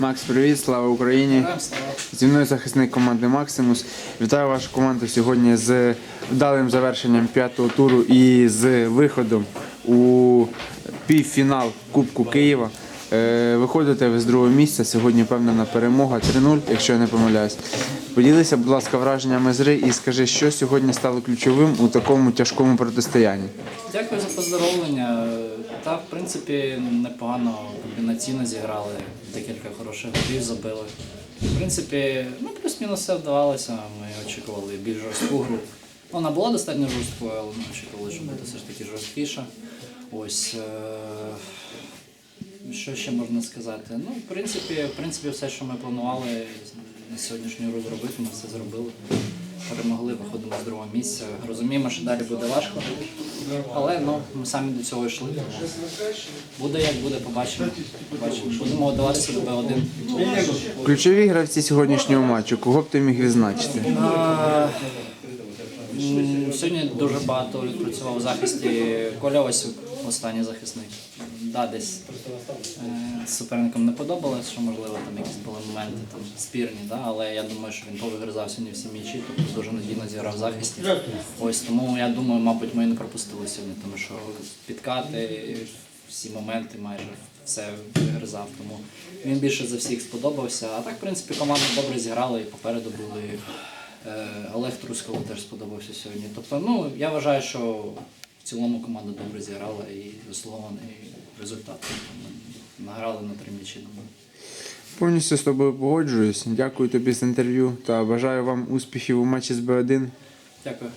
Макс, привіт, слава Україні! Зі мною захисник команди Максимус. Вітаю вашу команду сьогодні з вдалим завершенням п'ятого туру і з виходом у півфінал Кубку Києва. Е, Виходите ви з другого місця. Сьогодні впевнена перемога 3-0, якщо я не помиляюсь. Поділися, будь ласка, враженнями з гри і скажи, що сьогодні стало ключовим у такому тяжкому протистоянні. Дякую за поздоровлення. Та, в принципі, непогано комбінаційно зіграли, декілька хороших голів забили. В принципі, ну, плюс-мінус все вдавалося. Ми очікували більш жорстку гру. Вона була достатньо жорсткою, але ми очікували, що буде все ж таки жорсткіша. Ось. Що ще можна сказати? Ну, в принципі, в принципі, все, що ми планували на сьогоднішню гру зробити, ми все зробили. Перемогли, виходимо з другого місця. Розуміємо, що далі буде важко. Але ну, ми самі до цього йшли. тому Буде як буде, побачимо. побачимо. Будемо готуватися до Б1. Ключові гравці сьогоднішнього матчу. Кого б ти міг відзначити? А, Сьогодні дуже багато відпрацював у захисті Коля Осюк, останній захисник. Да, десь е, суперникам не подобалось, що можливо там якісь були моменти там спірні, да, але я думаю, що він повигризав сьогодні всі м'ячі, тобто дуже надійно зіграв в захисті. Ось тому я думаю, мабуть, ми не пропустили сьогодні, тому що підкати, всі моменти майже все вигризав. Тому він більше за всіх сподобався. А так, в принципі, команда добре зіграла і попереду були. Е, Олег Трускало теж сподобався сьогодні. Тобто, ну я вважаю, що в цілому команда добре зіграла і заслугований результат. Награли на три м'ячі. Повністю з тобою погоджуюсь. Дякую тобі за інтерв'ю та бажаю вам успіхів у матчі з Б1. Дякую.